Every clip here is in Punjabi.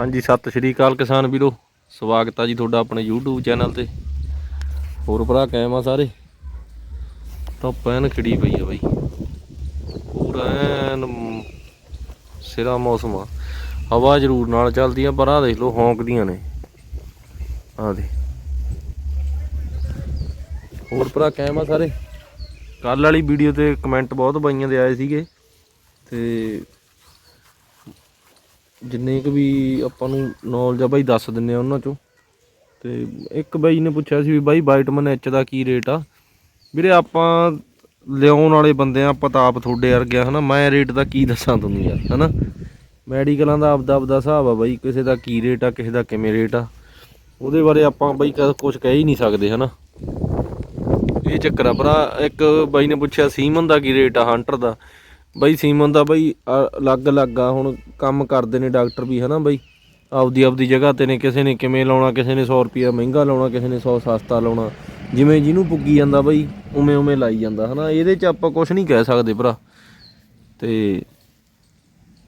ਹਾਂਜੀ, ਸਤਿ ਸ਼੍ਰੀ ਅਕਾਲ ਕਿਸਾਨ ਵੀਰੋ। ਸਵਾਗਤ ਆ ਜੀ ਤੁਹਾਡਾ ਆਪਣੇ YouTube ਚੈਨਲ ਤੇ। ਹੋਰ ਭਰਾ ਕਾਇਮ ਆ ਸਾਰੇ? ਤਾਂ ਪੈਨ ਖਿੜੀ ਪਈ ਆ ਬਾਈ। ਪੂਰਾ ਐਨ ਸਿਰਾ ਮੌਸਮ ਆ। ਹਵਾ ਜ਼ਰੂਰ ਨਾਲ ਚੱਲਦੀ ਆ ਪਰ ਆ ਦੇਖ ਲਓ, ਹੌਂਕਦੀਆਂ ਨੇ। ਆ ਦੇ। ਹੋਰ ਭਰਾ ਕਾਇਮ ਆ ਸਾਰੇ? ਕੱਲ ਵਾਲੀ ਵੀਡੀਓ ਤੇ ਕਮੈਂਟ ਬਹੁਤ ਬਾਈਆਂ ਦੇ ਆਏ ਸੀਗੇ। ਤੇ ਜਿੰਨੇ ਕੁ ਵੀ ਆਪਾਂ ਨੂੰ ਨੌਲੇਜ ਆ ਬਾਈ ਦੱਸ ਦਿੰਨੇ ਆ ਉਹਨਾਂ ਚੋਂ। ਤੇ ਇੱਕ ਬਾਈ ਨੇ ਪੁੱਛਿਆ ਸੀ ਵੀ ਬਾਈ ਵਾਈਟਮਨ ਐਚ ਦਾ ਕੀ ਰੇਟ ਆ? ਵੀਰੇ ਆਪਾਂ ਲਿਆਉਣ ਵਾਲੇ ਬੰਦੇ ਆ, ਆਪਾਂ ਤਾਂ ਆਪ ਤੁਹਾਡੇ ਵਰਗੇ ਆ, ਹਨਾ? ਮੈਂ ਰੇਟ ਦਾ ਕੀ ਦੱਸਾਂ ਤੁਹਾਨੂੰ ਯਾਰ, ਹਨਾ? ਮੈਡੀਕਲਾਂ ਦਾ ਆਪਦਾ ਆਪਦਾ ਹਿਸਾਬ ਆ ਬਾਈ, ਕਿਸੇ ਦਾ ਕੀ ਰੇਟ ਆ, ਕਿਸੇ ਦਾ ਕਿਵੇਂ ਰੇਟ ਆ। ਉਹਦੇ ਬਾਰੇ ਆਪਾਂ ਬਾਈ ਕੁਝ ਕਹਿ ਹੀ ਨਹੀਂ ਸਕਦੇ, ਹਨਾ? ਇਹ ਚੱਕਰ ਆ ਭਰਾ, ਇੱਕ ਬਾਈ ਨੇ ਪੁੱਛਿਆ ਸੀਮਨ ਦਾ ਕੀ ਰੇਟ ਆ ਹੰਟਰ ਦਾ। ਬਈ ਸੀਮਨ ਦਾ ਬਾਈ ਅਲੱਗ ਅਲੱਗ ਆ, ਹੁਣ ਕੰਮ ਕਰਦੇ ਨੇ ਡਾਕਟਰ ਵੀ, ਹਨਾ ਬਈ? ਆਪਦੀ ਆਪਦੀ ਜਗ੍ਹਾ ਤੇ ਨੇ, ਕਿਸੇ ਨੇ ਕਿਵੇਂ ਲਾਉਣਾ, ਕਿਸੇ ਨੇ 100 ਰੁਪਿਆ ਮਹਿੰਗਾ ਲਾਉਣਾ, ਕਿਸੇ ਨੇ 100 ਸਸਤਾ ਲਾਉਣਾ। ਜਿਵੇਂ ਜਿਹਨੂੰ ਪੁੱਗੀ ਜਾਂਦਾ ਬਈ, ਉਵੇਂ ਉਵੇਂ ਲਾਈ ਜਾਂਦਾ, ਹਨਾ? ਇਹਦੇ 'ਚ ਆਪਾਂ ਕੁਝ ਨਹੀਂ ਕਹਿ ਸਕਦੇ ਭਰਾ। ਤੇ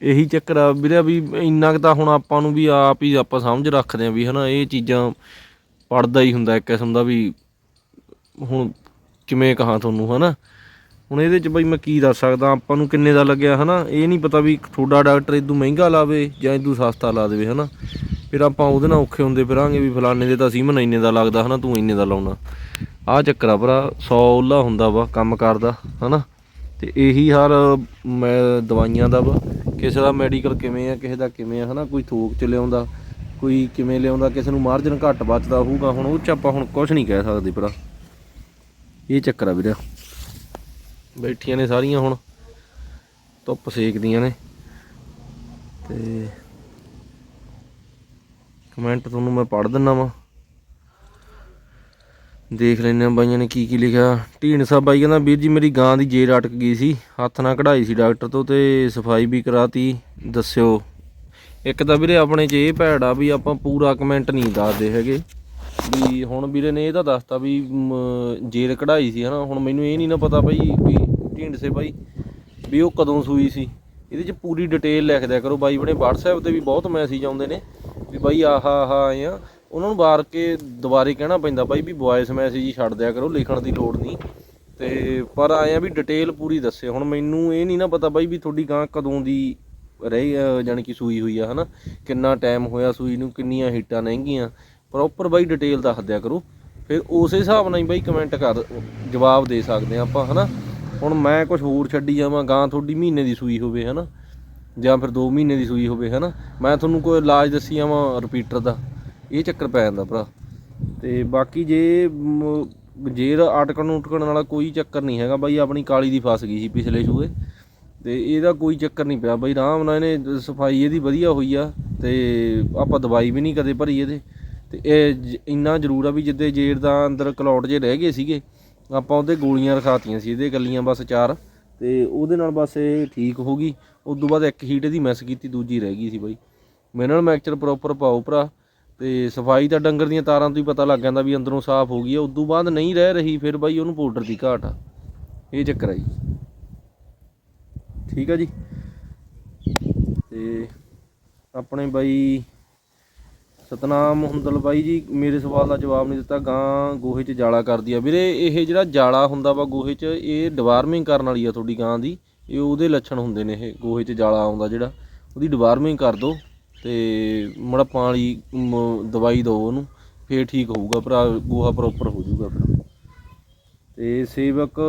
ਇਹੀ ਚੱਕਰ ਆ ਵੀਰੇ ਵੀ ਇੰਨਾ ਕੁ ਤਾਂ ਹੁਣ ਆਪਾਂ ਨੂੰ ਵੀ ਆਪ ਹੀ ਆਪਾਂ ਸਮਝ ਰੱਖਦੇ ਆ ਵੀ, ਹਨਾ? ਇਹ ਚੀਜ਼ਾਂ ਪੜਦਾ ਹੀ ਹੁੰਦਾ ਇੱਕ ਕਿਸਮ ਦਾ ਵੀ ਹੁਣ ਕਿਵੇਂ ਕਹਾਂ ਤੁਹਾਨੂੰ, ਹਨਾ? ਹੁਣ ਇਹਦੇ ਚ ਬਈ ਮੈਂ ਕੀ ਦੱਸ ਸਕਦਾ, ਆਪਾਂ ਨੂੰ ਕਿੰਨੇ ਦਾ ਲੱਗਿਆ, ਹਨਾ? ਇਹ ਨਹੀਂ ਪਤਾ ਵੀ ਤੁਹਾਡਾ ਡਾਕਟਰ ਇਦੋਂ ਮਹਿੰਗਾ ਲਾਵੇ ਜਾਂ ਇਦੋਂ ਸਸਤਾ ਲਾ ਦੇਵੇ, ਹਨਾ? ਫਿਰ ਆਪਾਂ ਉਹਦੇ ਨਾਲ ਔਖੇ ਹੁੰਦੇ ਫਿਰਾਂਗੇ ਵੀ ਫਲਾਣੇ ਦੇ ਤਾਂ ਸੀਮਨ ਇੰਨੇ ਦਾ ਲੱਗਦਾ, ਹਨਾ? ਤੂੰ ਇੰਨੇ ਦਾ ਲਾਉਣਾ। ਆਹ ਚੱਕਰ ਆ ਭਰਾ 100 ਉੱਲਾ ਹੁੰਦਾ ਵਾ ਕੰਮ ਕਰਦਾ, ਹਨਾ? ਤੇ ਇਹੀ ਹਾਲ ਮੈਂ ਦਵਾਈਆਂ ਦਾ ਵਾ, ਕਿਸੇ ਦਾ ਮੈਡੀਕਲ ਕਿਵੇਂ ਆ, ਕਿਸੇ ਦਾ ਕਿਵੇਂ ਆ, ਹਨਾ? ਕੋਈ ਥੋਕ ਚ ਲਿਆਉਂਦਾ, ਕੋਈ ਕਿਵੇਂ ਲਿਆਉਂਦਾ, ਕਿਸੇ ਨੂੰ ਮਾਰਜਨ ਘੱਟ ਬਚਦਾ ਹੋਊਗਾ, ਹੁਣ ਉਹ ਚ ਆਪਾਂ ਹੁਣ ਕੁਝ ਨਹੀਂ ਕਹਿ ਸਕਦੇ ਭਰਾ। ਇਹ ਚੱਕਰ ਆ ਵੀਰੇ ਬੈਠੀਆਂ ਨੇ ਸਾਰੀਆਂ ਹੁਣ। ਧੁੱਪ ਸੇਕਦੀਆਂ ਨੇ। ਤੇ ਕਮੈਂਟ ਤੁਹਾਨੂੰ ਮੈਂ ਪੜ੍ਹ ਦਿੰਨਾ ਵਾਂ। ਦੇਖ ਲੈਨੇ ਆ ਬਾਈਆਂ ਨੇ ਕੀ ਕੀ ਲਿਖਿਆ। ਢੀਂਡਸਾ ਬਾਈ ਕਹਿੰਦਾ, ਵੀਰ ਜੀ, ਮੇਰੀ ਗਾਂ ਦੀ ਜੇਰ ਅਟਕ ਗਈ ਸੀ। ਹੱਥ ਨਾਲ ਕਢਾਈ ਸੀ ਡਾਕਟਰ ਤੋਂ ਤੇ ਸਫ਼ਾਈ ਵੀ ਕਰਾਤੀ। ਦੱਸਿਓ। ਇੱਕ ਤਾਂ ਵੀਰੇ ਆਪਣੇ 'ਚ ਇਹ ਭੈੜ ਆ ਵੀ ਆਪਾਂ ਪੂਰਾ ਕਮੈਂਟ ਨਹੀਂ ਦੱਸਦੇ ਹੈਗੇ। ਵੀ ਹੁਣ ਵੀਰੇ ਨੇ ਇਹ ਤਾਂ ਦੱਸਤਾ ਵੀ ਮ, ਜੇਰ ਕਢਾਈ ਸੀ ਹਨਾ ਹੁਣ ਮੈਨੂੰ ਇਹ ਨਹੀਂ ਨਾ ਪਤਾ ਬਈ ਵੀ ਢੀਂਡਸੇ ਬਾਈ ਵੀ ਉਹ ਕਦੋਂ ਸੂਈ ਸੀ। ਇਹਦੇ 'ਚ ਪੂਰੀ ਡਿਟੇਲ ਲਿਖ ਦਿਆ ਕਰੋ ਬਾਈ ਬਣੇ WhatsApp ਤੇ ਵੀ ਬਹੁਤ ਮੈਸੇਜ ਆਉਂਦੇ ਨੇ ਵੀ ਬਾਈ ਆਹਾ ਆਹਾ ਆਏ ਆ। ਉਹਨਾਂ ਨੂੰ ਵਾਰ ਕੇ ਦੁਬਾਰੇ ਕਹਿਣਾ ਪੈਂਦਾ ਬਾਈ ਵੀ ਵੌਇਸ ਮੈਸੇਜ ਹੀ ਛੱਡ ਦਿਆ ਕਰੋ ਲਿਖਣ ਦੀ ਲੋੜ ਨਹੀਂ। ਤੇ ਪਰ ਆਏ ਆ ਵੀ ਡਿਟੇਲ ਪੂਰੀ ਦੱਸੇ। ਹੁਣ ਮੈਨੂੰ ਇਹ ਨਹੀਂ ਨਾ ਪਤਾ ਬਾਈ ਵੀ ਤੁਹਾਡੀ ਗਾਂ ਕਦੋਂ ਦੀ ਰਹੀ ਜਾਣੀ ਕਿ ਸੂਈ ਹੋਈ ਆ ਹਨਾ। ਕਿੰਨਾ ਟਾਈਮ ਹੋਇਆ ਸੂਈ ਨੂੰ ਕਿੰਨੀਆਂ ਹੀਟਾਂ ਲਹਿੰਗੀਆਂ। ਪ੍ਰੋਪਰ ਬਾਈ ਡਿਟੇਲ ਦੱਸ ਦਿਆ ਕਰੋ। ਫਿਰ ਉਸੇ ਹਿਸਾਬ ਨਾਲ ਹੀ ਬਾਈ ਕਮੈਂਟ ਕਰ ਜਵਾਬ ਦੇ ਸਕਦੇ ਆ ਆਪਾਂ ਹਨਾ? ਹੁਣ ਮੈਂ ਕੁਝ ਹੋਰ ਛੱਡੀ ਜਾਵਾਂ ਗਾਂ ਤੁਹਾਡੀ ਮਹੀਨੇ ਦੀ ਸੂਈ ਹੋਵੇ ਹਨਾ? ਜਾਂ ਫਿਰ 2 ਮਹੀਨੇ ਦੀ ਸੂਈ ਹੋਵੇ ਹਨਾ? ਮੈਂ ਤੁਹਾਨੂੰ ਕੋਈ ਇਲਾਜ ਦੱਸੀ ਜਾਵਾਂ ਰਿਪੀਟਰ ਦਾ। ਇਹ ਚੱਕਰ ਪੈ ਜਾਂਦਾ ਭਰਾ। ਤੇ ਬਾਕੀ ਜੇ ਮ, ਜੇਰ ਅਟਕਣ ਉਟਕਣ ਵਾਲਾ ਕੋਈ ਚੱਕਰ ਨਹੀਂ ਹੈਗਾ ਬਾਈ ਆਪਣੀ ਕਾਲੀ ਦੀ ਫਸ ਗਈ ਸੀ ਪਿਛਲੇ ਸ਼ੂਏ। ਤੇ ਇਹਦਾ ਕੋਈ ਚੱਕਰ ਨਹੀਂ ਪਿਆ। ਬਾਈ ਆਰਾਮ ਨਾਲ ਇਹਨੇ ਸਫ਼ਾਈ ਇਹਦੀ ਵਧੀਆ ਹੋਈ ਆ ਤੇ ਆਪਾਂ ਦਵਾਈ ਵੀ ਨਹੀਂ ਕਦੇ ਭਰੀ ਇਹਦੇ। ਤੇ ਇਹ ਜ- ਇੰਨਾ ਜ਼ਰੂਰ ਆ ਵੀ ਜਿੱਦੇ ਜੇਰ ਦਾ ਅੰਦਰ ਕਲੌਟ ਜੇ ਰਹਿ ਗਏ ਸੀਗੇ, ਆਪਾਂ ਉਹਦੇ ਗੋਲੀਆਂ ਰਖਾਤੀਆਂ ਸੀ, ਇਹਦੇ ਇਕੱਲੀਆਂ ਬਸ ਚਾਰ, ਤੇ ਉਹਦੇ ਨਾਲ ਬਸ ਇਹ ਠੀਕ ਹੋ ਗਈ। ਉਸ ਤੋਂ ਬਾਅਦ ਇੱਕ ਹੀਟ ਇਹਦੀ ਮਿਸ ਕੀਤੀ, ਦੂਜੀ ਰਹਿ ਗਈ ਸੀ ਬਾਈ। ਮਿਨਰਲ ਮੈਕਚਰ ਪ੍ਰੋਪਰ ਪਾਓ ਭਰਾ, ਤੇ ਸਫ਼ਾਈ ਤਾਂ ਡੰਗਰ ਦੀਆਂ ਤਾਰਾਂ ਤੋਂ ਹੀ ਪਤਾ ਲੱਗ ਜਾਂਦਾ ਵੀ ਅੰਦਰੋਂ ਸਾਫ਼ ਹੋ ਗਈ ਹੈ ਉਸ ਤੋਂ ਬਾਅਦ ਨਹੀਂ ਰਹਿ ਰਹੀ, ਫਿਰ ਬਾਈ ਉਹਨੂੰ ਪਾਊਡਰ ਦੀ ਘਾਟ ਆ। ਇਹ ਚੱਕਰ ਆ ਜੀ। ਠੀਕ ਆ ਜੀ। ਤੇ ਆਪਣੇ ਬਾਈ ਸਤਨਾਮ ਹੁੰਦਲ ਬਾਈ ਜੀ, ਮੇਰੇ ਸਵਾਲ ਦਾ ਜਵਾਬ ਨਹੀਂ ਦਿੱਤਾ, ਗਾਂ ਗੋਹੇ 'ਚ ਜਾਲਾ ਕਰਦੀ ਆ। ਵੀਰੇ, ਇਹ ਜਿਹੜਾ ਜਾਲਾ ਹੁੰਦਾ ਵਾ ਗੋਹੇ 'ਚ, ਇਹ ਡਿਵਾਰਮਿੰਗ ਕਰਨ ਵਾਲੀ ਆ ਤੁਹਾਡੀ ਗਾਂ ਦੀ। ਇਹ ਉਹਦੇ ਲੱਛਣ ਹੁੰਦੇ ਨੇ ਇਹ, ਗੋਹੇ 'ਚ ਜਾਲਾ ਆਉਂਦਾ ਜਿਹੜਾ, ਉਹਦੀ ਡਿਵਾਰਮਿੰਗ ਕਰ ਦਿਓ ਤੇ ਮੜਾ ਪਾਣੀ ਦਵਾਈ ਦਿਓ ਉਹਨੂੰ, ਫੇਰ ਠੀਕ ਹੋਊਗਾ ਭਰਾ, ਗੋਹਾ ਪ੍ਰੋਪਰ ਹੋ ਜਾਊਗਾ ਫਿਰ ਤੇ ਸੇਵਕ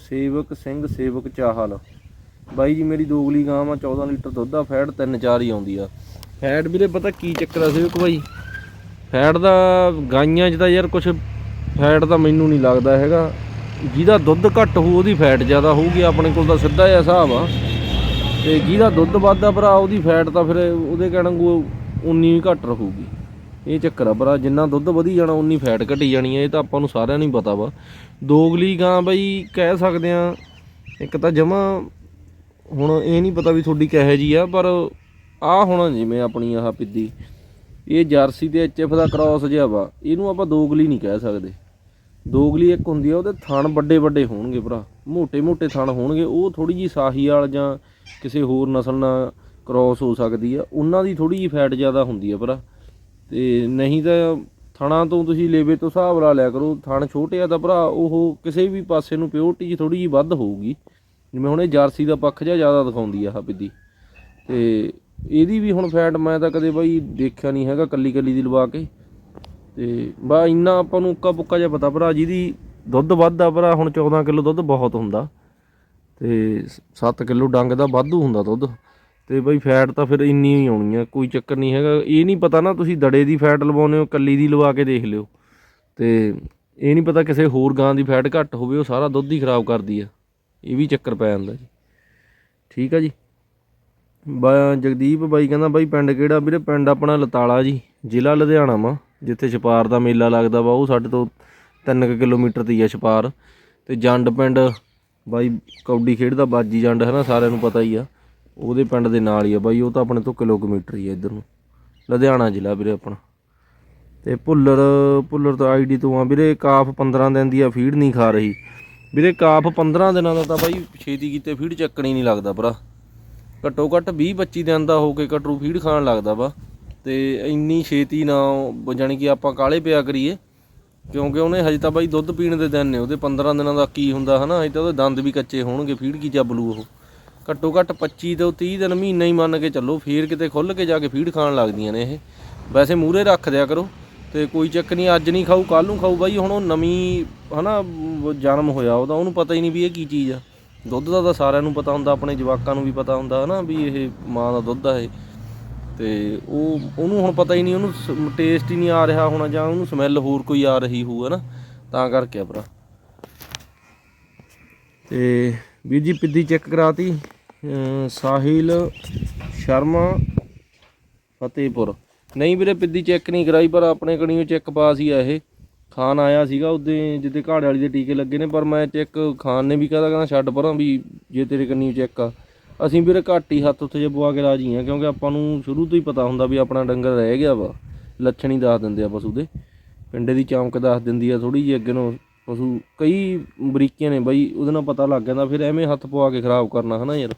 ਸੇਵਕ ਸਿੰਘ, ਸੇਵਕ ਚਾਹਲ। ਬਾਈ ਜੀ, ਮੇਰੀ ਦੋਗਲੀ ਗਾਂ ਵਾ 14 ਲੀਟਰ ਦੁੱਧ ਆ, ਫੈਟ 3-4 ਹੀ ਆਉਂਦੀ ਆ। ਫੈਟ ਵੀਰੇ ਪਤਾ ਕੀ ਚੱਕਰ ਆ ਸੇਵਕ ਬਾਈ ਫੈਟ ਦਾ ਗਾਈਆਂ 'ਚ ਤਾਂ ਯਾਰ ਕੁਝ ਫੈਟ ਤਾਂ ਮੈਨੂੰ ਨਹੀਂ ਲੱਗਦਾ ਹੈਗਾ। ਜਿਹਦਾ ਦੁੱਧ ਘੱਟ ਹੋਊ ਉਹਦੀ ਫੈਟ ਜ਼ਿਆਦਾ ਹੋਊਗੀ, ਆਪਣੇ ਕੋਲ ਤਾਂ ਸਿੱਧਾ ਜਿਹਾ ਹਿਸਾਬ ਆ। ਤੇ ਜਿਹਦਾ ਦੁੱਧ ਵੱਧਦਾ ਭਰਾ, ਉਹਦੀ ਫੈਟ ਤਾਂ ਫਿਰ ਉਹਦੇ ਕਹਿਣ ਨੂੰ ਉਨੀ ਘੱਟ ਰਹੂਗੀ। ਇਹ ਚੱਕਰ ਆ ਭਰਾ, ਜਿੰਨਾ ਦੁੱਧ ਵਧੀ ਜਾਣਾ, ਉਨੀ ਫੈਟ ਘਟੀ ਜਾਣੀ ਹੈ ਇਹ ਤਾਂ ਆਪਾਂ ਨੂੰ ਸਾਰਿਆਂ ਨੂੰ ਹੀ ਪਤਾ ਵਾ। ਦੋਗਲੀ ਗਾਂ ਬਈ, ਕਹਿ ਸਕਦੇ ਆ, ਇੱਕ ਤਾਂ ਜਮਾ ਹੁਣ ਇਹ ਨਹੀਂ ਪਤਾ ਵੀ ਤੁਹਾਡੀ ਕਿਹੋ ਜੀ ਆ, ਪਰ ਆ ਹੁਣ ਜਿਵੇਂ ਆਪਣੀ ਆਹ ਪਿੱਦੀ, ਇਹ ਜਰਸੀ ਤੇ ਐਚਐਫ ਦਾ ਕ੍ਰਾਸ ਜਿਹਾ ਵਾ, ਇਹਨੂੰ ਆਪਾਂ ਦੋਗਲੀ ਨਹੀਂ ਕਹਿ ਸਕਦੇ। ਦੋਗਲੀ ਇੱਕ ਹੁੰਦੀ ਆ, ਉਹਦੇ ਥਣ ਵੱਡੇ ਵੱਡੇ ਹੋਣਗੇ ਭਰਾ, ਮੋਟੇ ਮੋਟੇ ਥਣ ਹੋਣਗੇ, ਉਹ ਥੋੜੀ ਜੀ ਸਾਹੀ ਵਾਲ ਜਾਂ ਕਿਸੇ ਹੋਰ ਨਸਲ ਨਾਲ ਕ੍ਰਾਸ ਹੋ ਸਕਦੀ ਆ, ਉਹਨਾਂ ਦੀ ਥੋੜੀ ਜੀ ਫੈਟ ਜ਼ਿਆਦਾ ਹੁੰਦੀ ਆ ਭਰਾ। ਤੇ ਨਹੀਂ ਤਾਂ ਥਣਾਂ ਤੋਂ ਤੁਸੀਂ ਲੇਵੇ ਤੋਂ ਹਿਸਾਬ ਲਾ ਲਿਆ ਕਰੋ, ਥਣ ਛੋਟੇ ਆ ਤਾਂ ਭਰਾ, ਉਹ ਕਿਸੇ ਵੀ ਪਾਸੇ ਨੂੰ ਪਿਓਰਟੀ ਜੀ ਥੋੜੀ ਜੀ ਵੱਧ ਹੋਊਗੀ। ਜਿਵੇਂ ਹੁਣ ਇਹ ਜਰਸੀ ਦਾ ਪੱਖ ਜਿਹਾ ਜ਼ਿਆਦਾ ਦਿਖਾਉਂਦੀ ਆ ਹਾਂ ਪਿੱਦੀ। ਤੇ ਇਹਦੀ ਵੀ ਹੁਣ ਫੈਟ ਮੈਂ ਤਾਂ ਕਦੇ ਬਾਈ ਦੇਖਿਆ ਨਹੀਂ ਹੈਗਾ ਕੱਲੀ ਕੱਲੀ ਦੀ ਲਵਾ ਕੇ। ਤੇ ਬਾ ਇੰਨਾ ਆਪਾਂ ਨੂੰ ਉੱਕਾ ਪੁੱਕਾ ਜਿਹਾ ਪਤਾ ਭਰਾ, ਜਿਹਦੀ ਦੁੱਧ ਵੱਧ ਆ ਭਰਾ, ਹੁਣ 14 ਕਿਲੋ ਦੁੱਧ ਬਹੁਤ ਹੁੰਦਾ। ਤੇ 7 ਕਿਲੋ ਡੰਗ ਦਾ ਵਾਧੂ ਹੁੰਦਾ ਦੁੱਧ। ਤੇ ਬਈ ਫੈਟ ਤਾਂ ਫਿਰ ਇੰਨੀ ਹੀ ਆਉਣੀ ਆ, ਕੋਈ ਚੱਕਰ ਨਹੀਂ ਹੈਗਾ। ਇਹ ਨਹੀਂ ਪਤਾ ਨਾ ਤੁਸੀਂ ਦੜੇ ਦੀ ਫੈਟ ਲਵਾਉਂਦੇ ਹੋ, ਕੱਲੀ ਦੀ ਲਵਾ ਕੇ ਦੇਖ ਲਿਓ। ਤੇ ਇਹ ਨਹੀਂ ਪਤਾ ਕਿਸੇ ਹੋਰ ਗਾਂ ਦੀ ਫੈਟ ਘੱਟ ਹੋਵੇ, ਉਹ ਸਾਰਾ ਦੁੱਧ ਹੀ ਖਰਾਬ ਕਰਦੀ ਆ। ਇਹ ਵੀ ਚੱਕਰ ਪੈ ਜਾਂਦਾ ਜੀ। ਠੀਕ ਆ ਜੀ। ਬਾ ਜਗਦੀਪ ਬਾਈ ਕਹਿੰਦਾ, ਬਾਈ ਪਿੰਡ ਕਿਹੜਾ ਵੀਰੇ? ਪਿੰਡ ਆਪਣਾ ਲਤਾਲਾ ਜੀ, ਜ਼ਿਲ੍ਹਾ ਲੁਧਿਆਣਾ ਵਾ, ਜਿੱਥੇ ਛਪਾਰ ਦਾ ਮੇਲਾ ਲੱਗਦਾ ਵਾ, ਉਹ ਸਾਡੇ ਤੋਂ 3 ਕਿਲੋਮੀਟਰ ਤੇ ਹੀ ਆ ਛਪਾਰ। ਤੇ ਜੰਡ ਪਿੰਡ, ਬਾਈ ਕੌਡੀ ਖੇਡਦਾ, ਬਾਜੀ ਜੰਡ ਹੈ ਨਾ ਸਾਰਿਆਂ ਨੂੰ ਪਤਾ ਹੀ ਆ। ਉਹਦੇ ਪਿੰਡ ਦੇ ਨਾਲ ਹੀ ਆ ਬਾਈ, ਉਹ ਤਾਂ ਆਪਣੇ ਤੋਂ ਕਿਲੋਮੀਟਰ ਹੀ ਆ ਇੱਧਰ ਨੂੰ। ਲੁਧਿਆਣਾ ਜ਼ਿਲ੍ਹਾ ਵੀਰੇ ਆਪਣਾ। ਤੇ ਭੁੱਲਰ ਭੁੱਲਰ ਤੋਂ ਆਈਡੀ ਤੋਂ ਆ ਵੀਰੇ, ਕਾਫ 15 ਦਿਨ ਦੀ ਆ, ਫੀਡ ਨਹੀਂ ਖਾ ਰਹੀ। ਵੀਰੇ ਕਾਫ 15 ਦਿਨਾਂ ਦਾ ਤਾਂ ਬਾਈ ਛੇਤੀ ਕੀਤੇ ਫੀਡ ਚੱਕਣੀ ਨਹੀਂ ਲੱਗਦਾ ਭਰਾ। ਘੱਟੋ ਘੱਟ 20 25 ਦਿਨ ਦਾ ਹੋ ਕੇ ਕਟਰੂ ਫੀਡ ਖਾਣ ਲੱਗਦਾ ਵਾ। ਤੇ ਇੰਨੀ ਛੇਤੀ ਨਾ ਉਹ ਜਾਣੀ ਕਿ ਆਪਾਂ ਕਾਲੇ ਪਿਆ ਕਰੀਏ, ਕਿਉਂਕਿ ਉਹਨੇ ਹਜੇ ਤਾਂ ਬਾਈ ਦੁੱਧ ਪੀਣ ਦੇ ਦਿਨ ਨੇ, ਉਹਦੇ 15 ਦਿਨਾਂ ਦਾ ਕੀ ਹੁੰਦਾ ਹਨਾ ਹਜੇ ਤਾਂ ਉਹਦੇ ਦੰਦ ਵੀ ਕੱਚੇ ਹੋਣਗੇ, ਫੀਡ ਕੀ ਚੱਬਲੂ ਉਹ। ਘੱਟੋ ਘੱਟ 25 ਤੋਂ 30 ਦਿਨ ਮਹੀਨਾ ਹੀ ਮੰਨ ਕੇ ਚੱਲੋ, ਫੇਰ ਕਿਤੇ ਖੁੱਲ ਕੇ ਜਾ ਕੇ ਫੀਡ ਖਾਣ ਲੱਗਦੀਆਂ ਨੇ ਇਹ। ਵੈਸੇ ਮੂਰੇ ਰੱਖ ਦਿਆ ਕਰੋ, ਤੇ ਕੋਈ ਚੱਕ ਨਹੀਂ, ਅੱਜ ਨਹੀਂ ਖਾਊ ਕੱਲ ਨੂੰ ਖਾਊ, ਬਾਈ ਹੁਣ ਉਹ ਨਵੀਂ ਹਨਾ ਵ- ਜਨਮ ਹੋਇਆ ਉਹਦਾ, ਉਹਨੂੰ ਪਤਾ ਹੀ ਨਹੀਂ ਵੀ ਇਹ ਕੀ ਚੀਜ਼ ਆ। ਦੁੱਧ ਦਾ ਤਾਂ ਸਾਰਿਆਂ ਨੂੰ ਪਤਾ ਹੁੰਦਾ, ਆਪਣੇ ਜਵਾਕਾਂ ਨੂੰ ਵੀ ਪਤਾ ਹੁੰਦਾ, ਹਨਾ, ਵੀ ਇਹ ਮਾਂ ਦਾ ਦੁੱਧ ਆ ਇਹ। ਤੇ ਉਹ, ਉਹਨੂੰ ਹੁਣ ਪਤਾ ਹੀ ਨਹੀਂ, ਉਹਨੂੰ ਟੇਸਟ ਹੀ ਨਹੀਂ ਆ ਰਿਹਾ ਹੋਣਾ, ਜਾਂ ਉਹਨੂੰ ਸਮੈਲ ਹੋਰ ਕੋਈ ਆ ਰਹੀ ਹੋਊ, ਹਨਾ। ਤਾਂ ਕਰਕੇ ਆ ਭਰਾ। ਤੇ ਵੀਰ ਜੀ, ਪਿੱਦੀ ਚੈੱਕ ਕਰਾਤੀ ਅਮ ਸਾਹਿਲ ਸ਼ਰਮਾ, ਫਤਿਹਪੁਰ। ਨਹੀਂ ਵੀਰੇ, ਪਿੱਦੀ ਚੈੱਕ ਨਹੀਂ ਕਰਾਈ, ਪਰ ਆਪਣੇ ਕਣੀਓ ਚੈੱਕ ਪਾਸ ਹੀ ਆ ਇਹ। ਖਾਨ ਆਇਆ ਸੀਗਾ ਉਹਦੇ ਜਿੱਦੇ ਘਾੜੇ ਵਾਲੀ ਦੇ ਟੀਕੇ ਲੱਗੇ ਨੇ, ਪਰ ਮੈਂ ਚੈੱਕ ਖਾਨ ਨੇ ਵੀ ਕਹਦਾ ਕਹਿੰਦਾ ਛੱਡ ਪਰਾਂ ਵੀ ਜੇ ਤੇਰੇ ਕਣੀਓ ਚੈੱਕ ਆ। ਅਸੀਂ ਵੀਰੇ ਘੱਟ ਹੀ ਹੱਥ ਉੱਥੇ ਜੇ ਪਵਾ ਕੇ ਰਾਜੀ ਆ, ਕਿਉਂਕਿ ਆਪਾਂ ਨੂੰ ਸ਼ੁਰੂ ਤੋਂ ਹੀ ਪਤਾ ਹੁੰਦਾ ਵੀ ਆਪਣਾ ਡੰਗਰ ਰਹਿ ਗਿਆ ਵਾ, ਲੱਛਣ ਹੀ ਦੱਸ ਦਿੰਦੇ ਆ ਪਸ਼ੂ ਦੇ। ਪਿੰਡੇ ਦੀ ਚਮਕ ਦੱਸ ਦਿੰਦੀ ਆ ਥੋੜੀ ਜਿਹੀ ਅੱਗੇ ਨੂੰ, ਪਸ਼ੂ ਕਈ ਬਰੀਕੀਆਂ ਨੇ ਬਾਈ, ਉਹਦੇ ਨਾਲ ਪਤਾ ਲੱਗ ਜਾਂਦਾ, ਫਿਰ ਐਵੇਂ ਹੱਥ ਪਵਾ ਕੇ ਖਰਾਬ ਕਰਨਾ, ਹਨਾ ਯਾਰ।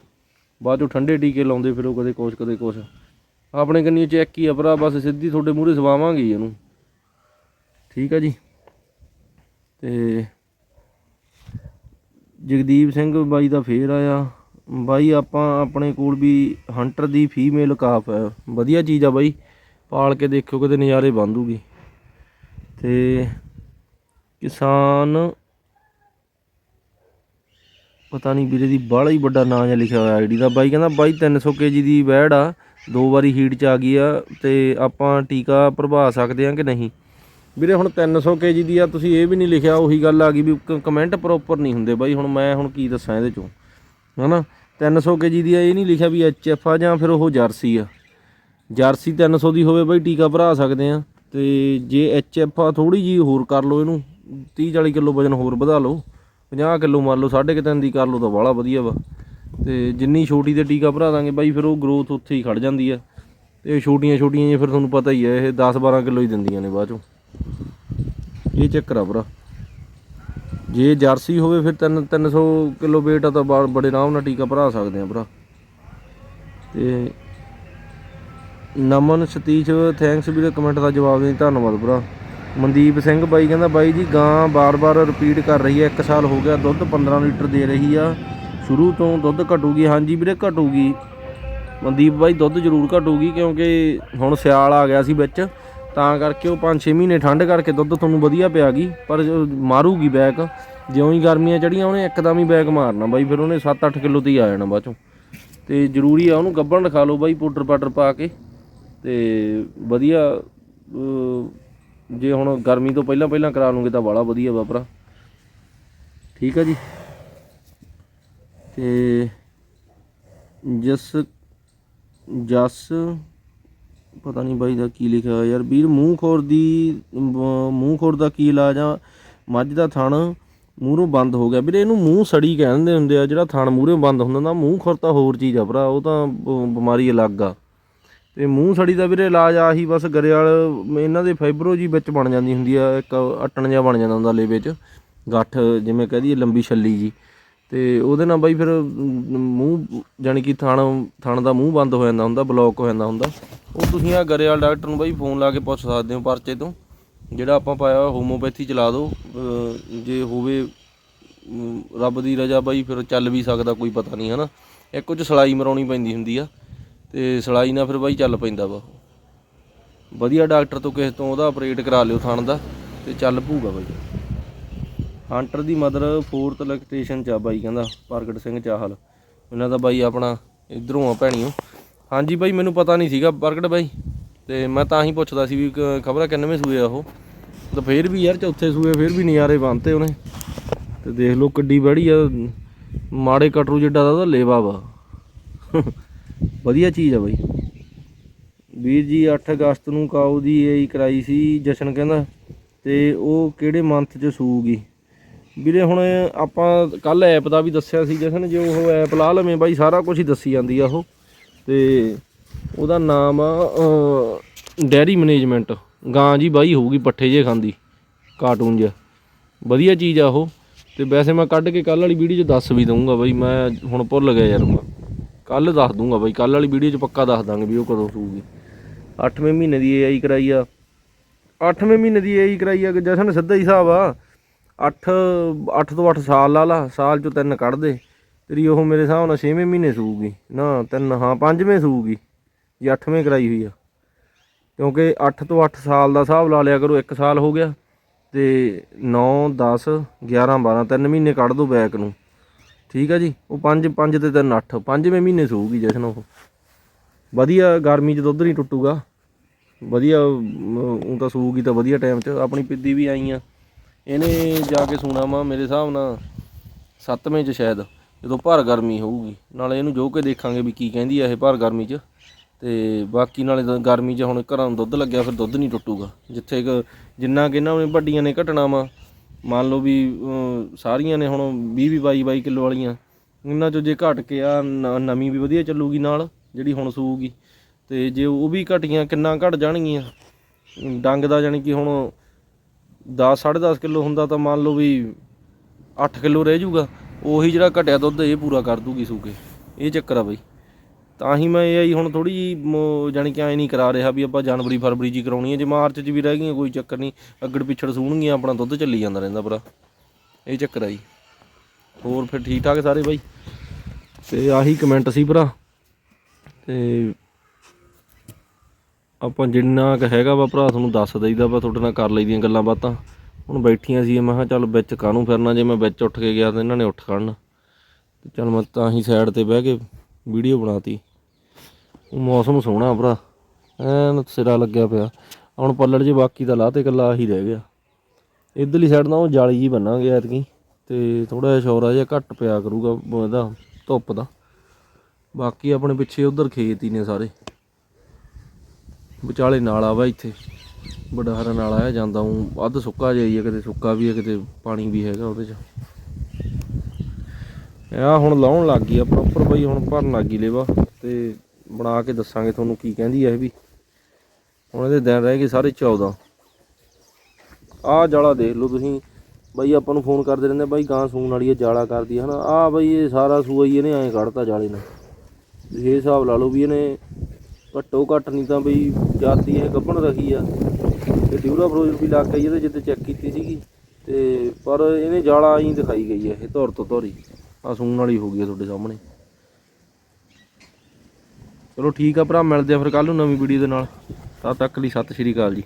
ਬਾਅਦ ਚੋਂ ਠੰਡੇ ਟੀਕੇ ਲਾਉਂਦੇ, ਫਿਰ ਉਹ ਕਦੇ ਕੁਛ ਕਦੇ ਕੁਛ। ਆਪਣੇ ਕੰਨੀ ਚੈੱਕ ਹੀ ਆ ਭਰਾ, ਬਸ ਸਿੱਧੀ ਤੁਹਾਡੇ ਮੂਹਰੇ ਸਵਾਵਾਂਗੇ ਹੀ ਇਹਨੂੰ। ਠੀਕ ਆ ਜੀ। ਤੇ ਜਗਦੀਪ ਸਿੰਘ ਬਾਈ ਦਾ ਫੇਰ ਆਇਆ। ਬਾਈ, ਆਪਾਂ ਆਪਣੇ ਕੋਲ ਵੀ ਹੰਟਰ ਦੀ ਫੀਮੇਲ ਕਾਫ ਹੈ ਵਧੀਆ ਚੀਜ਼ ਆ ਬਾਈ। ਪਾਲ ਕੇ ਦੇਖਿਓ, ਕਿਤੇ ਨਜ਼ਾਰੇ ਬੰਦੂਗੀ। ਤੇ ਕਿਸਾਨ ਪਤਾ ਨਹੀਂ ਵੀਰੇ ਦੀ ਬਾਹਲਾ ਹੀ ਵੱਡਾ ਨਾਂ ਜਿਹਾ ਲਿਖਿਆ ਹੋਇਆ ਆਈਡੀ ਦਾ। ਬਾਈ ਕਹਿੰਦਾ, ਬਾਈ 300 ਕੇਜੀ ਦੀ ਵੈੜ ਆ। ਦੋ ਵਾਰੀ ਹੀਟ ਚ ਆ ਗਈ ਆ। ਤੇ ਆਪਾਂ ਟੀਕਾ ਭਰਵਾ ਸਕਦੇ ਆ ਕਿ ਨਹੀਂ? ਵੀਰੇ, ਹੁਣ 300 ਕੇਜੀ ਦੀ ਆ, ਤੁਸੀਂ ਇਹ ਵੀ ਨਹੀਂ ਲਿਖਿਆ, ਉਹੀ ਗੱਲ ਆ ਗਈ ਵੀ ਕਮੈਂਟ ਪ੍ਰੋਪਰ ਨਹੀਂ ਹੁੰਦੇ ਬਾਈ। ਹੁਣ ਮੈਂ ਹੁਣ ਕੀ ਦੱਸਾਂ ਇਹਦੇ ਚੋਂ, ਹਨਾ? 300 ਕੇਜੀ ਦੀ ਆ, ਇਹ ਨਹੀਂ ਲਿਖਿਆ ਵੀ ਐਚਐਫ ਆ ਜਾਂ ਫਿਰ ਉਹ ਜਰਸੀ ਆ। ਜਰਸੀ 300 ਦੀ ਹੋਵੇ ਬਾਈ, ਟੀਕਾ ਭਰਾ ਸਕਦੇ ਆ। ਤੇ ਜੇ ਐਚਐਫ ਆ ਥੋੜੀ ਜੀ ਹੋਰ ਕਰ ਲਓ ਇਹਨੂੰ 30 40 ਕਿਲੋ ਵਜਨ ਹੋਰ ਵਧਾ ਲਓ 50 ਕਿਲੋ ਮੰਨ ਲਓ 3.5 ਦੀ ਕਰ ਲਓ ਤਾਂ ਬਾਹਲਾ ਵਧੀਆ ਵਾ। ਤੇ ਜਿੰਨੀ ਛੋਟੀ ਤੇ ਟੀਕਾ ਭਰਾ ਦਾਂਗੇ ਬਾਈ, ਫਿਰ ਉਹ ਗਰੋਥ ਉੱਥੇ ਹੀ ਖੜ ਜਾਂਦੀ ਆ। ਤੇ ਛੋਟੀਆਂ ਛੋਟੀਆਂ ਜਿਹੀਆਂ ਫਿਰ ਤੁਹਾਨੂੰ ਪਤਾ ਹੀ ਆ, ਇਹ 10 12 ਕਿਲੋ ਹੀ ਦਿੰਦੀਆਂ ਨੇ ਬਾਅਦ ਚੋਂ। ਇਹ ਚੱਕਰ ਆ ਭਰਾ। ਜੇ ਜਰਸੀ ਹੋਵੇ ਫਿਰ 3 300 ਕਿਲੋ weight ਆ ਤਾਂ ਬੜੇ ਆਰਾਮ ਨਾਲ ਟੀਕਾ ਭਰਾ ਸਕਦੇ ਆ ਭਰਾ। ਤੇ ਨਮਨ ਸਤੀਸ਼ ਥੈਂਕਸ ਵੀਰੇ ਕਮੈਂਟ ਦਾ ਜਵਾਬ ਦੇਣ ਧੰਨਵਾਦ ਭਰਾ। ਮਨਦੀਪ ਸਿੰਘ ਬਾਈ ਕਹਿੰਦਾ, ਬਾਈ ਜੀ, ਗਾਂ ਬਾਰ-ਬਾਰ ਰਿਪੀਟ ਕਰ ਰਹੀ ਹੈ 1 ਸਾਲ ਹੋ ਗਿਆ ਦੁੱਧ 15 ਲੀਟਰ ਦੇ ਰਹੀ ਆ। ਸ਼ੁਰੂ ਤੋਂ ਦੁੱਧ ਘਟੂਗੀ। ਹਾਂਜੀ ਵੀਰੇ, ਘਟੂਗੀ। ਮਨਦੀਪ ਬਾਈ, ਦੁੱਧ ਜ਼ਰੂਰ ਘਟੂਗੀ ਕਿਉਂਕਿ ਹੁਣ ਸਿਆਲ ਆ ਗਿਆ ਸੀ ਵਿੱਚ। ਤਾਂ ਕਰਕੇ ਉਹ 5-6 ਮਹੀਨੇ ਠੰਡ ਕਰਕੇ ਦੁੱਧ ਤੁਹਾਨੂੰ ਵਧੀਆ ਪਿਆ ਗਈ ਪਰ ਮਾਰੂਗੀ ਬੈਕ ਜਿਉਂ ਹੀ ਗਰਮੀਆਂ ਚੜੀਆਂ ਉਹਨੇ ਇੱਕਦਮ ਹੀ ਬੈਕ ਮਾਰਨਾ ਬਾਈ, ਫਿਰ ਉਹਨੇ 7-8 ਕਿਲੋ ਤੇ ਹੀ ਆ ਜਾਣਾ ਬਾਅਦ ਚੋਂ। ਤੇ ਜ਼ਰੂਰੀ ਆ ਉਹਨੂੰ ਗੱਬਣ ਰਖਾ ਲਓ ਬਾਈ ਪਾਊਡਰ ਪਾਊਡਰ ਪਾ ਕੇ, ਤੇ ਵਧੀਆ ਜੇ ਹੁਣ ਗਰਮੀ ਤੋਂ ਪਹਿਲਾਂ ਪਹਿਲਾਂ ਕਰਾ ਲੂੰਗੇ ਤਾਂ ਬਾਲਾ ਵਧੀਆ ਵਾਪਰਾ ਠੀਕ ਆ ਜੀ? ਤੇ ਜਸ ਜਸ ਪਤਾ ਨਹੀਂ ਬਾਈ ਦਾ ਕੀ ਲਿਖਿਆ ਹੋਇਆ। ਯਾਰ ਵੀਰ ਮੂੰਹ ਖੋਰ ਦੀ ਮੂੰਹ ਖੋਰ ਦਾ ਕੀ ਇਲਾਜ ਆ? ਮੱਝ ਦਾ ਥਣ ਮੂਹਰੋਂ ਬੰਦ ਹੋ ਗਿਆ। ਵੀਰੇ, ਇਹਨੂੰ ਮੂੰਹ ਸੜੀ ਕਹਿੰਦੇ ਹੁੰਦੇ ਆ, ਜਿਹੜਾ ਥਣ ਮੂਹਰੇ ਬੰਦ ਹੁੰਦਾ ਨਾ ਮੂੰਹ ਖੋਰ ਤਾਂ ਹੋਰ ਚੀਜ਼ ਆ ਭਰਾ, ਉਹ ਤਾਂ ਬਿਮਾਰੀ ਅਲੱਗ ਆ। ਤੇ ਮੂੰਹ ਸੜੀ ਦਾ ਵੀਰੇ ਇਲਾਜ ਆਹੀ, ਬਸ ਗਰੇਵਾਲ, ਇਹਨਾਂ ਦੇ ਫਾਈਬਰੋ ਜੀ ਵਿੱਚ ਬਣ ਜਾਂਦੀ ਹੁੰਦੀ ਆ, ਇੱਕ ਅਟਣ ਜਿਹਾ ਬਣ ਜਾਂਦਾ ਹੁੰਦਾ ਲੇਵੇ 'ਚ। ਗੱਠ, ਜਿਵੇਂ ਕਹਦੀ ਲੰਬੀ ਛੱਲੀ ਜੀ। ਤੇ ਉਹਦੇ ਨਾਲ ਬਾਈ ਫਿਰ ਮੂੰਹ ਜਾਨੀ ਕਿ ਥਣ ਥਣ ਦਾ ਮੂੰਹ ਬੰਦ ਹੋ ਜਾਂਦਾ ਹੁੰਦਾ ਬਲੌਕ ਹੋ ਜਾਂਦਾ ਹੁੰਦਾ। ਉਹ ਤੁਸੀਂ ਆ ਗਰੇਵਾਲ ਡਾਕਟਰ ਨੂੰ ਬਾਈ ਫੋਨ ਲਾ ਕੇ ਪੁੱਛ ਸਕਦੇ ਹੋ ਪਰਚੇ ਤੋਂ। ਜਿਹੜਾ ਆਪਾਂ ਪਾਇਆ ਹੋਮੋਪੈਥੀ ਚਲਾ ਦਿਓ ਜੇ ਹੋਵੇ ਰੱਬ ਦੀ ਰਜ਼ਾ ਬਾਈ ਫਿਰ ਚੱਲ ਵੀ ਸਕਦਾ, ਕੋਈ ਪਤਾ ਨਹੀਂ, ਹਨਾ। ਇੱਕ ਕੁਝ ਚ ਸਲਾਈ ਮਰਾਉਣੀ ਪੈਂਦੀ ਹੁੰਦੀ ਆ, ਤੇ ਸਲਾਈ ਨਾਲ ਫਿਰ ਬਾਈ ਚੱਲ ਪੈਂਦਾ ਵਾ। ਵਧੀਆ ਡਾਕਟਰ ਤੋਂ ਕਿਸੇ ਤੋਂ ਉਹਦਾ ਆਪਰੇਟ ਕਰਾ ਲਿਓ ਥਣ ਦਾ, ਤੇ ਚੱਲ ਪੂਗਾ ਬਾਈ। ਹੰਟਰ ਦੀ ਮਦਰ ਫੋਰਥ ਇਲੈਕਟ੍ਰੀਸ਼ੀਅਨ ਚ ਆ ਬਾਈ, ਕਹਿੰਦਾ ਪ੍ਰਗਟ ਸਿੰਘ ਚਾਹਲ। ਇਹਨਾਂ ਦਾ ਬਾਈ ਆਪਣਾ ਇਧਰੋਂ ਆ ਭੈਣੀਓ। ਹਾਂਜੀ ਬਾਈ, ਮੈਨੂੰ ਪਤਾ ਨਹੀਂ ਸੀਗਾ ਪ੍ਰਗਟ ਬਾਈ। ਤੇ ਮੈਂ ਤਾਂ ਹੀ ਪੁੱਛਦਾ ਸੀ ਵੀ ਖਬਰਾਂ ਕਿੰਨਵੇਂ ਸੂਏ ਆ ਉਹ। ਤਾਂ ਫੇਰ ਵੀ ਯਾਰ ਚੌਥੇ ਸੂਏ, ਫੇਰ ਵੀ ਨਜ਼ਾਰੇ ਬੰਨਤੇ ਉਹਨੇ। ਤੇ ਦੇਖ ਲਓ ਕਿੱਡੀ ਬੜੀ ਆ, ਮਾੜੇ ਕਟਰੂ ਜਿੱਡਾ ਦਾ ਉਹਦਾ ਲੇਵਾ ਵਾ। ਵਧੀਆ ਚੀਜ਼ ਆ ਬਾਈ। ਵੀਰ ਜੀ 8 ਅਗਸਤ ਨੂੰ ਕਾਊ ਦੀ ਏਈ ਕਰਾਈ ਸੀ ਜਸ਼ਨ, ਕਹਿੰਦਾ। ਤੇ ਉਹ ਕਿਹੜੇ ਮੰਥ ਚ ਸੂਗੀ ਵੀਰੇ ਹੁਣ ਆਪਾਂ ਕੱਲ ਐਪ ਦਾ ਵੀ ਦੱਸਿਆ ਸੀ ਜਸ਼ਨ, ਜੇ ਉਹ ਐਪ ਲਾ ਲਵੇਂ ਬਾਈ, ਸਾਰਾ ਕੁਝ ਹੀ ਦੱਸੀ ਜਾਂਦੀ ਆ ਉਹ। ਤੇ ਉਹਦਾ ਨਾਮ ਆ ਡੈਰੀ ਮੈਨੇਜਮੈਂਟ। ਗਾਂ ਜੀ ਬਾਈ ਹੋਊਗੀ ਪੱਠੇ ਜੇ ਖਾਂਦੀ, ਕਾਰਟੂਨ ਜਿਹਾ। ਵਧੀਆ ਚੀਜ਼ ਆ ਉਹ। ਤੇ ਵੈਸੇ ਮੈਂ ਕੱਢ ਕੇ ਕੱਲ ਵਾਲੀ ਵੀਡੀਓ 'ਚ ਦੱਸ ਵੀ ਦਊਂਗਾ ਬਾਈ, ਮੈਂ ਹੁਣ ਭੁੱਲ ਗਿਆ ਯਾਰ ਮੈਂ। ਕੱਲ ਦੱਸ ਦੂੰਗਾ ਬਾਈ ਕੱਲ ਵਾਲੀ ਵੀਡੀਓ 'ਚ ਪੱਕਾ ਦੱਸ ਦਾਂਗੇ ਵੀ ਉਹ ਕਦੋਂ ਸੂਗੀ 8ਵੇਂ ਮਹੀਨੇ ਦੀ ਏਆਈ ਕਰਾਈ ਆ। 8ਵੇਂ ਮਹੀਨੇ ਦੀ ਏਆਈ ਕਰਾਈ ਆ ਕਿ ਜਸ਼ਨ ਸਿੱਧਾ ਹੀ ਹਿਸਾਬ ਆ। 8 8 ਤੋਂ 8 ਸਾਲ ਲਾ ਲਾ, ਸਾਲ 'ਚੋਂ ਤਿੰਨ ਕੱਢ ਦੇ ਤੇਰੀ ਉਹ ਮੇਰੇ ਹਿਸਾਬ ਨਾਲ 6ਵੇਂ ਮਹੀਨੇ ਸੂਗੀ ਨਾ, ਤਿੰਨ, ਹਾਂ 5ਵੇਂ ਸੂਗੀ ਜੀ 8ਵੇਂ ਕਰਾਈ ਹੋਈ ਆ। ਕਿਉਂਕਿ 8 ਤੋਂ 8 ਸਾਲ ਦਾ ਹਿਸਾਬ ਲਾ ਲਿਆ ਕਰੋ 1 ਸਾਲ ਹੋ ਗਿਆ। ਤੇ 9 10 11 12 ਤਿੰਨ ਮਹੀਨੇ ਕੱਢ ਦੋ ਬੈਕ ਨੂੰ। ਠੀਕ ਆ ਜੀ? ਉਹ 5 5 ਤੇ 3 8 ਪੰਜਵੇਂ ਮਹੀਨੇ ਸੂਗੀ ਜਸ਼ਨ ਉਹ। ਵਧੀਆ ਗਰਮੀ 'ਚ ਦੁੱਧ ਨਹੀਂ ਟੁੱਟੂਗਾ। ਵਧੀਆ ਉਹ ਤਾਂ ਸੂਗੀ ਤਾਂ ਵਧੀਆ ਟਾਈਮ 'ਚ। ਆਪਣੀ ਪਿੱਦੀ ਵੀ ਆਈ ਆ। ਇਹਨੇ ਜਾ ਕੇ ਸੂਣਾ ਵਾ ਮੇਰੇ ਹਿਸਾਬ ਨਾਲ 7ਵੇਂ 'ਚ ਸ਼ਾਇਦ, ਜਦੋਂ ਭਰ ਗਰਮੀ ਹੋਊਗੀ। ਨਾਲੇ ਇਹਨੂੰ ਜੋ ਕੇ ਦੇਖਾਂਗੇ ਵੀ ਕੀ ਕਹਿੰਦੀ ਆ ਇਹ ਭਰ ਗਰਮੀ 'ਚ। ਤੇ ਬਾਕੀ ਨਾਲੇ ਗਰਮੀ 'ਚ ਹੁਣ ਘਰਾਂ ਨੂੰ ਦੁੱਧ ਲੱਗਿਆ, ਫਿਰ ਦੁੱਧ ਨਹੀਂ ਟੁੱਟੂਗਾ। ਜਿੱਥੇ ਕੁ ਜਿੰਨਾ ਕਿ ਇਹਨਾਂ ਨੇ ਵੱਡੀਆਂ ਨੇ ਘਟਣਾ ਵਾ, ਮੰਨ ਲਓ ਵੀ ਸਾਰੀਆਂ ਨੇ ਹੁਣ 20 20 22 22 ਕਿਲੋ ਵਾਲੀਆਂ। ਇਹਨਾਂ 'ਚੋਂ ਜੇ ਘਟ ਕੇ ਆ, ਨ- ਨਵੀਂ ਵੀ ਵਧੀਆ ਚੱਲੂਗੀ ਨਾਲ, ਜਿਹੜੀ ਹੁਣ ਸੂਗੀ ਤੇ ਜੇ ਉਹ ਵੀ ਘਟੀਆਂ, ਕਿੰਨਾ ਘਟ ਜਾਣਗੀਆਂ। ਡੰਗ ਦਾ ਜਾਨੀ ਕਿ ਹੁਣ 10 10.5 ਕਿਲੋ ਹੁੰਦਾ ਤਾਂ ਮੰਨ ਲਓ ਵੀ 8 ਕਿਲੋ ਰਹਿ ਜਾਊਗਾ। ਉਹੀ ਜਿਹੜਾ ਘਟਿਆ ਦੁੱਧ ਇਹ ਪੂਰਾ ਕਰ ਦੂਗੀ ਸੂਕੇ। ਇਹ ਚੱਕਰ ਆ ਬਈ। ਤਾਂ ਹੀ ਮੈਂ ਇਹ ਆਈ ਹੁਣ ਥੋੜੀ ਜੀ ਜਾਨੀ ਕਿ ਐ ਨਹੀਂ ਕਰਾ ਰਿਹਾ ਵੀ ਆਪਾਂ ਜਨਵਰੀ, ਫਰਵਰੀ ਜੀ ਕਰਾਉਣੀ ਹੈ। ਜੇ ਮਾਰਚ 'ਚ ਵੀ ਰਹਿ ਗਈਆਂ, ਕੋਈ ਚੱਕਰ ਨਹੀਂ। ਅੱਗੜ ਪਿੱਛੜ ਸੂਣਗੀਆਂ, ਆਪਣਾ ਦੁੱਧ ਚੱਲੀ ਜਾਂਦਾ ਰਹਿੰਦਾ ਭਰਾ। ਇਹ ਚੱਕਰ ਆ ਜੀ। ਹੋਰ ਫਿਰ ਠੀਕ ਠਾਕ ਸਾਰੇ ਬਾਈ? ਤੇ ਆਹੀ ਕਮੈਂਟ ਸੀ ਭਰਾ। ਤੇ ਆਪਾਂ ਜਿੰਨਾ ਕੁ ਹੈਗਾ ਵਾ ਭਰਾ, ਤੁਹਾਨੂੰ ਦੱਸ ਦਈਦਾ ਵਾ, ਤੁਹਾਡੇ ਨਾਲ ਕਰ ਲਈਦੀਆਂ ਗੱਲਾਂ ਬਾਤਾਂ। ਹੁਣ ਬੈਠੀਆਂ ਸੀ, ਮੈਂ ਕਿਹਾ ਚੱਲ ਵਿੱਚ ਕਾਹਨੂੰ ਫਿਰਨਾ, ਜੇ ਮੈਂ ਵਿੱਚ ਉੱਠ ਕੇ ਗਿਆ ਤਾਂ ਇਹਨਾਂ ਨੇ ਉੱਠ ਖੜਨ ਤੇ ਚੱਲ ਮੈਂ ਤਾਂ ਹੀ ਸਾਈਡ ਤੇ ਬਹਿ ਕੇ ਵੀਡੀਓ ਬਣਾਤੀ। ਉਹ ਮੌਸਮ ਸੋਹਣਾ ਭਰਾ, ਐਨ ਸਿਰਾ ਲੱਗਿਆ ਪਿਆ। ਹੁਣ ਪੱਲੜ ਜੇ ਬਾਕੀ ਤਾਂ ਲਾਹ ਤੇ ਇਕੱਲਾ ਆਹੀ ਰਹਿ ਗਿਆ। ਇਧਰਲੀ ਸਾਈਡ ਨਾਲ ਉਹ ਜਾਲੀ ਜੀ ਬੰਨਾਂਗੇ ਐਤਕੀ, ਤੇ ਥੋੜਾ ਜਿਹਾ ਸ਼ੌਰਾ ਜਿਹਾ ਘੱਟ ਪਿਆ ਕਰੂਗਾ ਇਹਦਾ ਧੁੱਪ ਦਾ। ਬਾਕੀ ਆਪਣੇ ਪਿੱਛੇ ਉਧਰ ਖੇਤ ਹੀ ਨੇ ਸਾਰੇ। ਵਿਚਾਲੇ ਨਾਲਾ ਵਾ ਇੱਥੇ। ਵੱਡਾ ਹਰਾ ਨਾਲਾ ਹੈ ਜਾਂਦਾ, ਉਹ ਅੱਧ ਸੁੱਕਾ ਜਿਹਾ ਕਿਤੇ ਸੁੱਕਾ ਵੀ ਹੈ, ਕਿਤੇ ਪਾਣੀ ਵੀ ਹੈਗਾ ਉਹਦੇ 'ਚ। ਆ ਹੁਣ ਲਾਉਣ ਲੱਗ ਗਈ ਆ ਪ੍ਰੋਪਰ ਬਈ, ਹੁਣ ਭਰਨ ਲੱਗ ਗਈ ਲੇਵਾ, ਤੇ ਬਣਾ ਕੇ ਦੱਸਾਂਗੇ ਤੁਹਾਨੂੰ ਕੀ ਕਹਿੰਦੀ ਆ ਇਹ ਵੀ। ਹੁਣ ਇਹਦੇ ਦਿਨ ਰਹਿ ਗਏ ਸਾਰੇ 14 ਆਹ ਜਾਲਾ ਦੇਖ ਲਓ ਤੁਸੀਂ। ਬਾਈ ਆਪਾਂ ਨੂੰ ਫੋਨ ਕਰਦੇ ਰਹਿੰਦੇ ਬਾਈ ਗਾਂ ਸੂਣ ਵਾਲੀ ਹੈ ਜਾਲਾ ਕਰਦੀ ਹੈ ਹਨਾ। ਆਹ ਬਾਈ ਇਹ ਸਾਰਾ ਸੂਆ ਹੀ ਇਹਨੇ ਐਂ ਕੱਢਤਾ ਜਾਲੇ ਨਾਲ। ਤੁਸੀਂ ਇਹ ਹਿਸਾਬ ਲਾ ਲਓ ਵੀ ਇਹਨੇ ਘੱਟੋ ਘੱਟ ਨਹੀਂ ਤਾਂ ਬਈ ਜਾਤੀ ਇਹ ਗੱਭਣ ਰਹੀ ਆ। ਤੇ ਡਿਊਰਾ ਫਰੋਜ਼ ਵੀ ਲੱਗ ਗਈ ਇਹਦੇ ਜਿੱਤੇ ਚੈੱਕ ਕੀਤੀ ਸੀਗੀ। ਤੇ ਪਰ ਇਹਨੇ ਜਾਲਾ ਹੀ ਦਿਖਾਈ ਗਈ ਹੈ ਇਹ ਧੌਰ ਤੋਂ ਧੌਰੀ ਆ ਸੂਣ ਵਾਲੀ ਹੋ ਗਈ ਆ ਤੁਹਾਡੇ ਸਾਹਮਣੇ। ਚਲੋ ਠੀਕ ਆ ਭਰਾ, ਮਿਲਦੇ ਆ ਫਿਰ ਕੱਲ ਨੂੰ ਨਵੀਂ ਵੀਡੀਓ ਦੇ ਨਾਲ। ਤਦ ਤੱਕ ਲਈ ਸਤਿ ਸ਼੍ਰੀ ਅਕਾਲ ਜੀ।